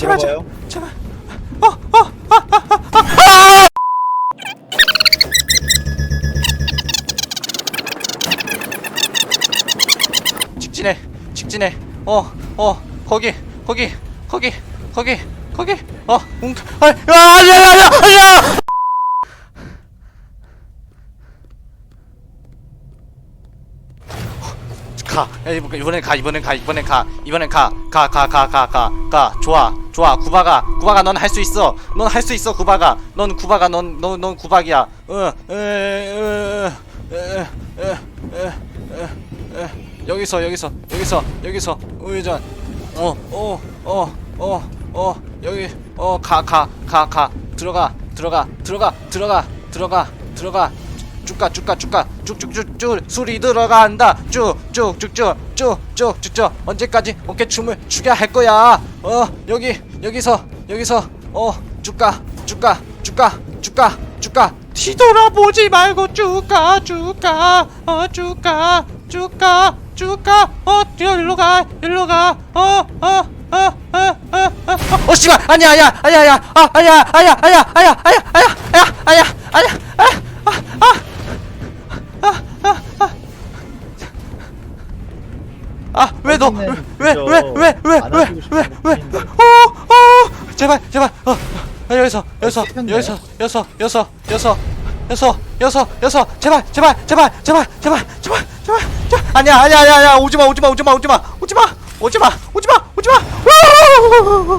제발 제발 물어봐요. 제발 직진해 직진해 어어 거기 거기 거기 거기 거기 어웅 아야야야야 아야 가. 야, 이번- 이번엔 가 이번엔 가 이번엔 가 이번엔 가. 가 가 가 가 가 가. 좋아 좋아. 구바가 구바가 넌 할 수 있어. 넌 할 수 있어 구바가 넌 구바가 넌 넌 넌 구박이야. 어, 어에에 에 에 에 에 여기서 여기서 여기서 여기서. 우회전. 어 어 어 어 어. 여기 어 가 가 가 가 들어가. 들어가 들어가 들어가 들어가 들어가. 쭉가 쭉가 쭉가 쭉쭉쭉쭉 술이 들어간다. 쭉쭉쭉쭉쭉쭉쭉쭉. 언제까지 어깨 춤을 추게 할 거야? 어 여기 여기서 여기서. 어 쭉가 쭉가 쭉가 쭉가 쭉가 뒤돌아보지 말고 쭉가 쭉가 어 쭉가 쭉가 쭉가 어 일로 가 일로 가어어어어어 어 씨발. 아니야 아니야 아니야 아니야. 아 아니야 아니야 아니야 아니야 아니야 아니야 아니야 아니야 아 왜 너? 왜 왜 왜 왜 왜 왜 왜 왜 어 어! 제발 제발. 어 아, 여기서 여기서 씹혔네. 여기서 여기서 여기서 여기서 여기서 여기서 여기서 제발 제발 제발 제발 제발 제발 제발 제발. 아니야 아니야 아니야 아니야. 오지 마 오지 마 오지 마 오지 마. 오지 마 오지 마 오지 마 오지마.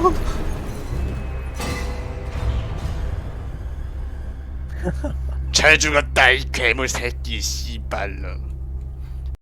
우! 잘 죽었다 이 괴물 새끼 씨발로